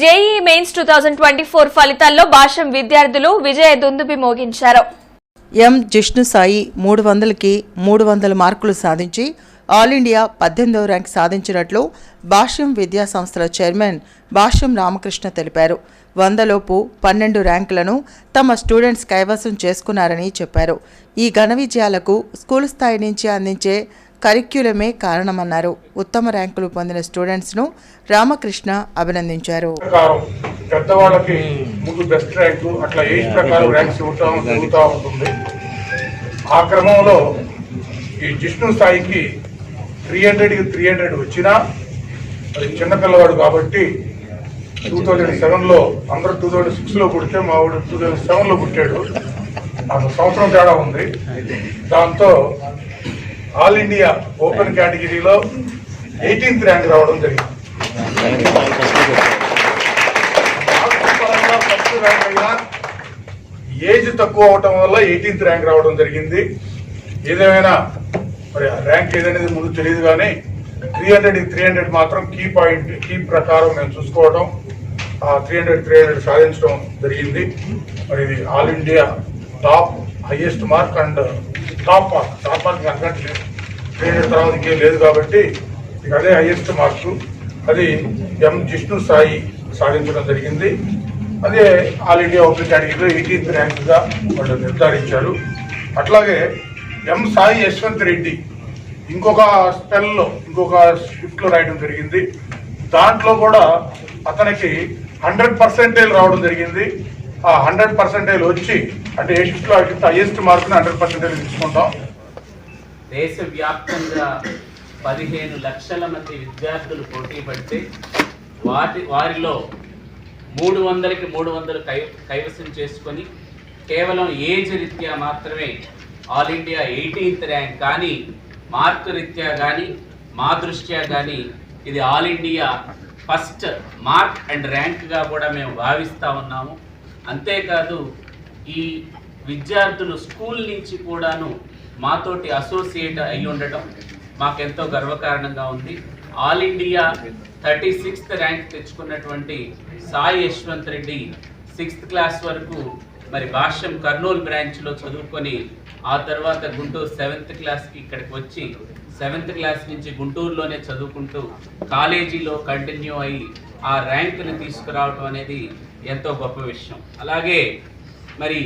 JEE mains two thousand twenty four ఫలితాల్లో భాషం విద్యార్థులు విజయ దుందుబి మోగించారు. ఎం జిష్ణు సాయి మూడు వందలకి మూడు వందల మార్కులు సాధించి ఆల్ ఇండియా పద్దెనిమిదవ ర్యాంక్ సాధించినట్లు భాష్యం విద్యా సంస్థల చైర్మన్ భాష్యం రామకృష్ణ తెలిపారు. వందలోపు పన్నెండు ర్యాంకులను తమ స్టూడెంట్స్ కైవసం చేసుకున్నారని చెప్పారు. ఈ ఘన విజయాలకు స్కూల్ స్థాయి నుంచి అందించే కరిక్యులమే కారణమన్నారు. ఉత్తమ ర్యాంకులు పొందిన స్టూడెంట్స్ను రామకృష్ణ అభినందించారు. పెద్దవాళ్ళకి ముందు బెస్ట్ ర్యాంకు అట్లా ఏజ్ ప్రకారం ర్యాంక్స్ ఇవ్వటం జరుగుతూ ఉంటుంది. ఆ క్రమంలో ఈ జిష్ణు స్థాయికి త్రీ హండ్రెడ్కి త్రీ హండ్రెడ్ వచ్చినా అది చిన్న పిల్లవాడు కాబట్టి టూ థౌజండ్ సెవెన్లో అందరూ టూ థౌజండ్ సిక్స్లో పుడితే మా వాడు టూ థౌజండ్ సెవెన్లో పుట్టాడు. నాకు సంవత్సరం తేడా ఉంది. దాంతో ఆల్ ఇండియా ఓపెన్ కేటగిరీలో ఎయిటీన్త్ ర్యాంక్ రావడం జరిగింది. ఫస్ట్ ర్యాంక్ అయినా ఏజ్ తక్కువ అవటం వల్ల ఎయిటీన్త్ ర్యాంక్ రావడం జరిగింది. ఏదేమైనా మరి ర్యాంక్ ఏదనేది ముందు తెలియదు కానీ త్రీ హండ్రెడ్ త్రీ హండ్రెడ్ మాత్రం కీ పాయింట్ కీ ప్రకారం మేము చూసుకోవడం ఆ త్రీ హండ్రెడ్ త్రీ హండ్రెడ్ సాధించడం జరిగింది. మరి ఇది all India top highest mark and top mark top mark లేదు. తర్వాత ఇంకేం లేదు కాబట్టి ఇక అదే హైయెస్ట్ మార్క్స్ అది ఎం జిష్ణు సాయి సాధించడం జరిగింది. అదే ఆల్ ఇండియా ఓపెన్ కేటగిరీలో ఎయిటీన్త్ ర్యాంక్గా వాళ్ళు నిర్ధారించారు. అట్లాగే ఎం సాయి యశ్వంత్ రెడ్డి ఇంకొక స్పెల్లో ఇంకొక స్విఫ్ట్లో రాయడం జరిగింది. దాంట్లో కూడా అతనికి హండ్రెడ్ పర్సెంటేజ్ రావడం జరిగింది. ఆ హండ్రెడ్ పర్సెంటేజ్ వచ్చి అంటే ఏ షిఫ్ట్లో హైయెస్ట్ మార్కుని హండ్రెడ్ పర్సెంటేజ్ తీసుకుంటాం. దేశవ్యాప్తంగా పదిహేను లక్షల మంది విద్యార్థులు పోటీ పడితే వాటి వారిలో మూడు వందలకి మూడు వందలు కై కైవసం చేసుకొని కేవలం ఏజ్ రీత్యా మాత్రమే ఆల్ ఇండియా ఎయిటీన్త్ ర్యాంక్ కానీ మార్క్ రీత్యా కానీ మా దృష్ట్యా కానీ ఇది all India first mark and ర్యాంక్గా కూడా మేము భావిస్తూ ఉన్నాము. అంతేకాదు ఈ విద్యార్థులు స్కూల్ నుంచి కూడాను మాతోటి అసోసియేట్ అయి ఉండటం మాకెంతో గర్వకారణంగా ఉంది. All India thirty sixth rank తెచ్చుకున్నటువంటి సాయి యశ్వంత్ రెడ్డి సిక్స్త్ క్లాస్ వరకు మరి భాష్యం కర్నూలు బ్రాంచ్లో చదువుకొని ఆ తర్వాత గుంటూరు సెవెంత్ క్లాస్కి ఇక్కడికి వచ్చి సెవెంత్ క్లాస్ నుంచి గుంటూరులోనే చదువుకుంటూ కాలేజీలో కంటిన్యూ అయ్యి ఆ ర్యాంకుని తీసుకురావటం అనేది ఎంతో గొప్ప విషయం. అలాగే మరి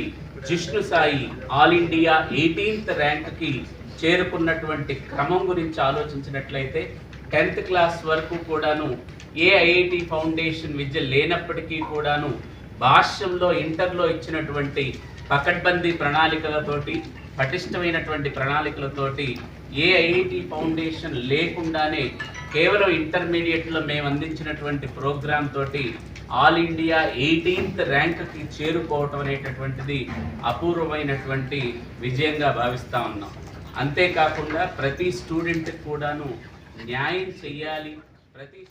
Jishnu Sai all India eighteenth ర్యాంక్కి చేరుకున్నటువంటి క్రమం గురించి ఆలోచించినట్లయితే టెన్త్ క్లాస్ వరకు కూడాను ఏ ఐఐటి ఫౌండేషన్ విద్య లేనప్పటికీ కూడాను భాష్యంలో ఇంటర్లో ఇచ్చినటువంటి పకడ్బందీ ప్రణాళికలతోటి పటిష్టమైనటువంటి ప్రణాళికలతోటి ఏ ఐఐటి ఫౌండేషన్ లేకుండానే కేవలం ఇంటర్మీడియట్లో మేము అందించినటువంటి ప్రోగ్రామ్ తోటి ఆల్ ఇండియా ఎయిటీన్త్ ర్యాంక్కి చేరుకోవటం అనేటటువంటిది అపూర్వమైనటువంటి విజయంగా భావిస్తూ ఉన్నాం. అంతేకాకుండా ప్రతి స్టూడెంట్కి కూడాను న్యాయం చెయ్యాలి ప్రతి